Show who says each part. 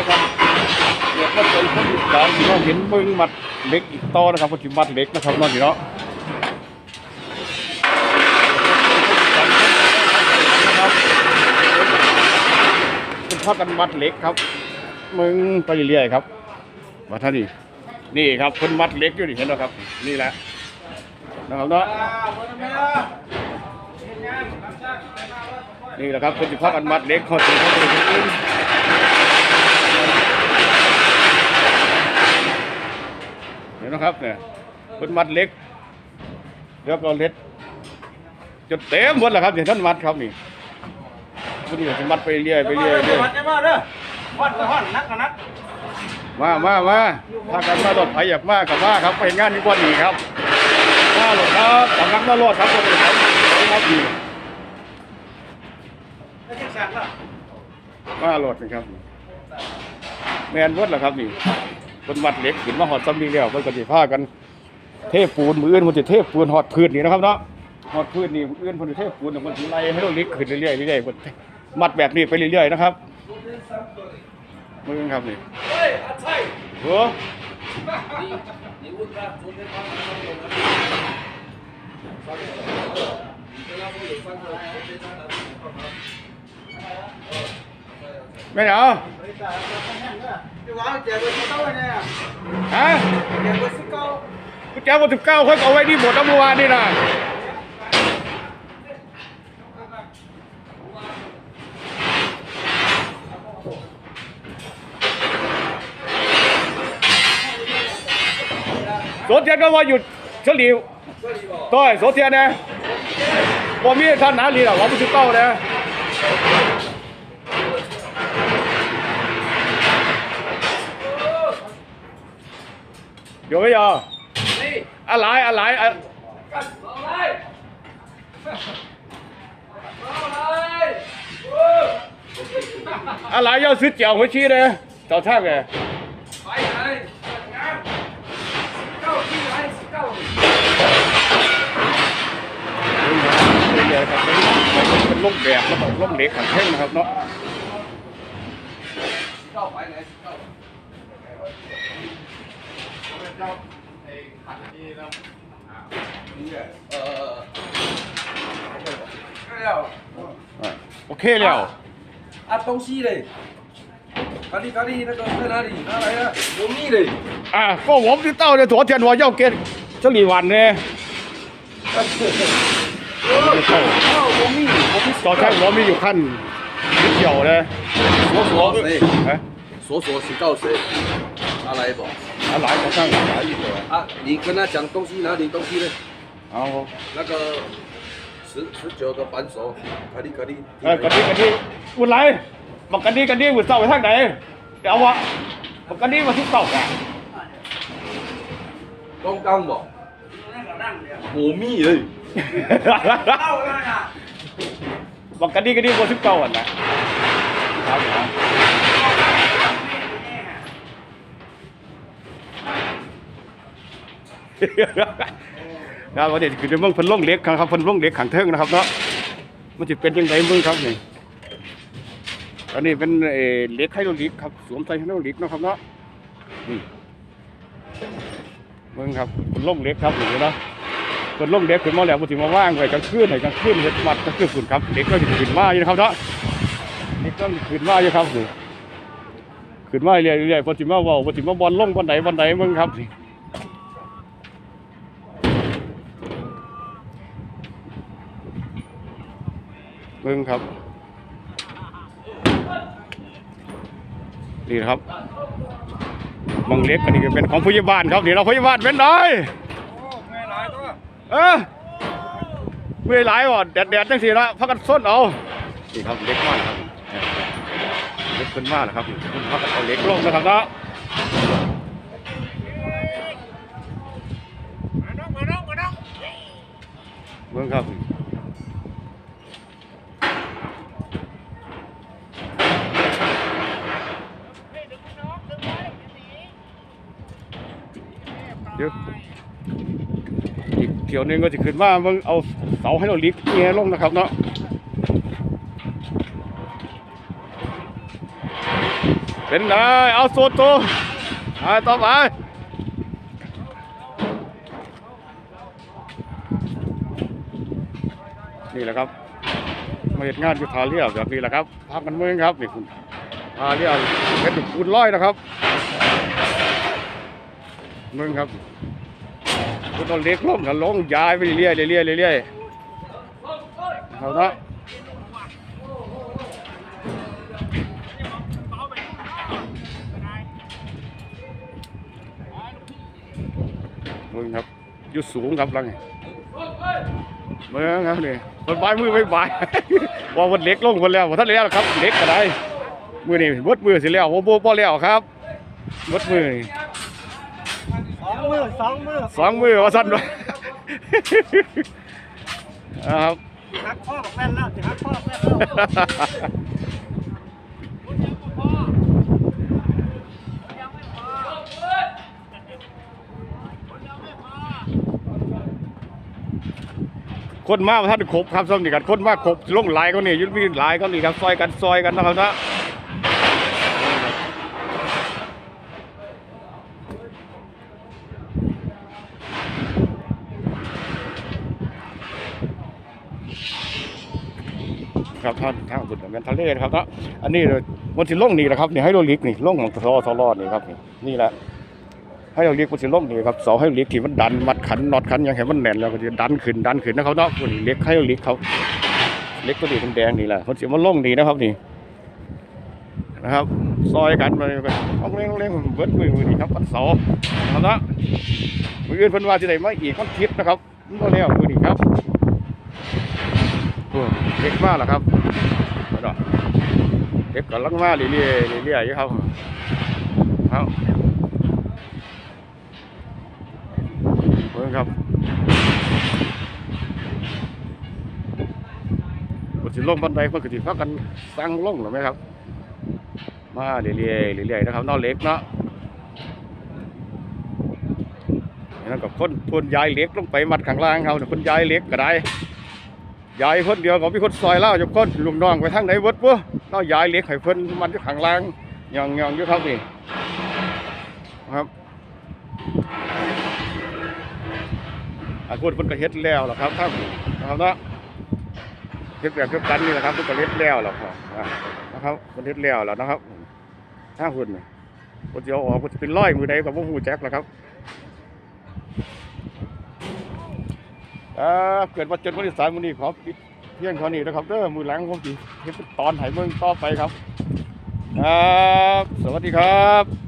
Speaker 1: นะครับเดี๋ยวก็จะคนอีสานที่เราเห็นมึงมัดเล็กอีกต่อนะครับคนที่มัดเล็กนะครับน้องพี่เนาะเป็นพ่อกันมัดเล็กครับ มึงไปเรื่อยๆครับมาท่านี่นี่ครับคนมัดเล็กอยู่นี่เห็นไหมครับ นี่แหละนะครับเนาะนี่แหละครับคนที่พ่อกันมัดเล็กเขาถึงเขาจะเป็นคนอื่น ห็นไหมครับเนี่ยเป็นมัดเล็ก แล้วก็เล็ดจนเต็มหมดแล้วครับเนี่ยท่านมัดครับนี่ผู้นี้จะมัดไปเรื่อยไปเรื่อยเรื่อย
Speaker 2: วัดได้มาเด้อวัดก็วัดนักก็นัก
Speaker 1: มามามาถ้ากันมาหลดไผอยากมากับมาครับไปงานนี้กว่านี้ครับมาหลดครับสำนักมาหลดครับคนอื่นครับครับดี
Speaker 2: ได้จังสั่นล่ะ
Speaker 1: มาหลดนะครับแมนเวิร์ดเหรอครับนี่ เป็นวัดเหล็กขึ้นมาหอดซ้ำดีแล้วเพิ่นก็สิพากันเทปูนมืออื่นเพิ่นสิเทปูนหอดพื้นนี่นะครับเนาะหอดพื้นนี่มืออื่นเพิ่นสิเทปูนเดี๋นสิไล่ให้เราเหล็กขึ้นเรื่อยๆเรื่อยๆเพิ่นมัดแบบนี้ไปเรื่อยๆนะครับมือครับนี่โอ้ไม่เห
Speaker 2: รอ
Speaker 1: ฮะกุญเจ้าวันสิบเก้าเขาเอาไว้ที่หมดแล้วเมื่วนี่นะโสเทียก็ว่าหยุดเฉลียวตัวยโสเทียนนะว่ามีท่านหาลีหรอว่ามันสิบเก้าน เดี๋ยวไม่ยออะไรอะไรอะอะไร要ซื้อเจียว回去呢早餐嘅
Speaker 2: 来来，石膏进来，石膏。
Speaker 1: เรื่อยๆครับเป็นล่มแบบแล้วก็ล่มเหล็กขังเท่งนะครับเนาะ
Speaker 2: 石膏白来，石 膏。呃，看了。
Speaker 1: อ่ะโอเคแล้ว
Speaker 2: 啊，东西嘞？咖喱咖喱那个在哪里？拿来啊！有蜜嘞。
Speaker 1: อ่ะก็ผมที่เต้าเนี่ยตัวเทียนว่าเย้าเกณฑ์เฉลีวันเนี่ย
Speaker 2: 哦，有蜜，我们
Speaker 1: ต่อใช้หัวมีอยู่ขั้นนิดเดียวเลย
Speaker 2: 锁锁谁？
Speaker 1: ฮะ
Speaker 2: 锁锁是告谁？ 拿来不？
Speaker 1: อ่ะหลายต่อช่างหลายอีกเลย
Speaker 2: 啊，你跟他讲东西哪里东西嘞？
Speaker 1: เอา
Speaker 2: 那个十十九个扳手，咖喱咖喱。
Speaker 1: เออกันนี้กันนี้อุ่นไรบอกกันนี้กันนี้อุ่นเศร้าไปทางไหนเดี๋ยวเอาวะบอกกันนี้มาที่เศร้าอ่ะ
Speaker 2: 刚刚不？有蜜嘞。
Speaker 1: บอกกันนี้กันนี้มาที่เศร้าอ่ะนะครับ ครับครับวันนี้คือเมืองเพิ่นล่งเล็กครับเพิ่นล่งเล็กขังเทิงนะครับเนาะมันจะเป็นยังไงเมืองครับนี่อันนี้เป็นเล็กไฮโดรลิกครับสวมใส่ไฮโดรลิกนะครับเนาะนี่เมืองครับเพิ่นล่งเล็กครับนี่เนาะเพิ่นล่งเล็กขึ้นมาแล้วมันสิมาว่างไว้กลางคืนให้กลางคืนเฮ็ดมัดก็คือฝุ่นครับเล็กก็ขึ้นมาอยู่นะครับเนาะเล็กก็ขึ้นมาอยู่ครับนี่ขึ้นมาเรื่อยๆเรื่อยๆเพิ่นสิมาว้าเพิ่นสิมาบอลล่งวันใดวันใดเมืองครับ เบิ่งครับนี่นะครับมังเล็กอันนี้ก็เป็นของพยาบาลครับนี่เราพยาบาลเป็นไงเออเมื่อยหลายว่ะแดดแดดจังสิละพักกันส้นเอานี่ครับเล็กมากครับเล็กขึ้นมากนะครับคุณพักกันเอาเล็กลงนะครับเนาะเบิ่งครับ เดี๋ยวอีกเที่ยวหนึงก็จะขึ้นมาเบิ่งเอาเสาให้เราลิกแง่ลงนะครับเนาะเป็นไงเอาสูตรตัวไปต่อไปนี่แหละครับมาเห็นงานอยู่ทาเรียบแบบนี้แหละครับพักกันเมืองครับนี่คุณทาเรียบเป็นคุณร้อยนะครับ มืองครับคุณต้องเล็กลงกันลงย้ายไปเรื่อยๆเรื่อยๆเรื่อยๆเอาเนาะมึงครับยู่สูงครับลังเมืองครับนี่มันบายมือไม่บายว่าวันเล็กลงคนแล้วว่าท่านแล้วครับเล็กก็ได้มือนี่บดมือสิแล้วว่าโบแล้วครับบดมือนี่
Speaker 3: องมือสองมือ
Speaker 1: สองมือว่าสั้นวะครับ
Speaker 3: หักข้อแม่นแล้วจะหักข้อแม่นแล้ว
Speaker 1: คนมาว่าท่านครบครับส้มนี่กันคนมากครบลงหลายก็นี่ยุดมีหลายก็นี่ครับซอยกันซอยกันนะครับนะ ครับท่านทางสุดเหมือนทะเลนะครับเนาะอันนี้มันสิลงนี่แหละครับนี่ให้โรลิกนี่ลงของทอทอรอดนี่ครับนี่นี่แหละให้เราเรียกมันสิลงนี่ครับเสาให้เรียกที่มันดันมัดขันน็อตขันยังเห็นมันแน่นแล้วก็จะดันขึ้นดันขึ้นนะเขาเนาะคนนี้เล็กให้เราเรียกเขาเล็กก็ดีแดงนี่แหละมันสิมันลงดีนะครับนี่นะครับซอยกันมาเลยต้องเลี้ยงเลี้ยงเบิดมือมือนี่ครับวันเสาร์เอาละมืออื่นเพิ่นว่าจะได้มาอีกวันทิตย์นะครับมันก็แล้วมือนี่ครับ เล็กมากแล้วครับเอาเนาะเล็กก็ลังมาเรื่อยๆเรื่อยๆอยู่ครับเอาเบิ่งครับบนสิลงบันไดเพิ่นก็สิพากันสั่งลงหรือไหมครับ มาเรื่อยๆเรื่อยๆนะครับนอกเล็กเนาะนั่นกับคนพนย้ายเล็กลงไปมัดข้างล่างเขาเนี่ยพนย้ายเล็กก็ได้ ยายคนเดียวก็มีคนซอยเล่าอยู่คนลุงน้องไปทางไหนเบิร์ดปุ๊เนาะย้ายเล็กให้เพิ่นมันอยู่ข้างล่างยองๆองยู่ครับนี่ครับอาพูดเพิ่นก็เฮ็ดแล้วล่ะครับครับนะครับเนาะเฮ็ดแบบเดียวกันนี่แหละครับเพิ่นก็เฮ็ดแล้วล่ะครับนะครับเพิ่นเฮ็ดแล้วแล้วนะครับถ้าเพิ่นน่ะเพิ่นสิเอออกเพิ่นสิเป็นร้อยมือใดก็บ่ฮู้จักล่ะครับ อ่าเกิดว่าจนวันที่สามวันนี้ขอปิดเพียงเท่านี้นะครับเด้อมือหลังผมจีเฮ็ดเป็นตอนไห้เมืองต่อไปครับ ครับ สวัสดีครับ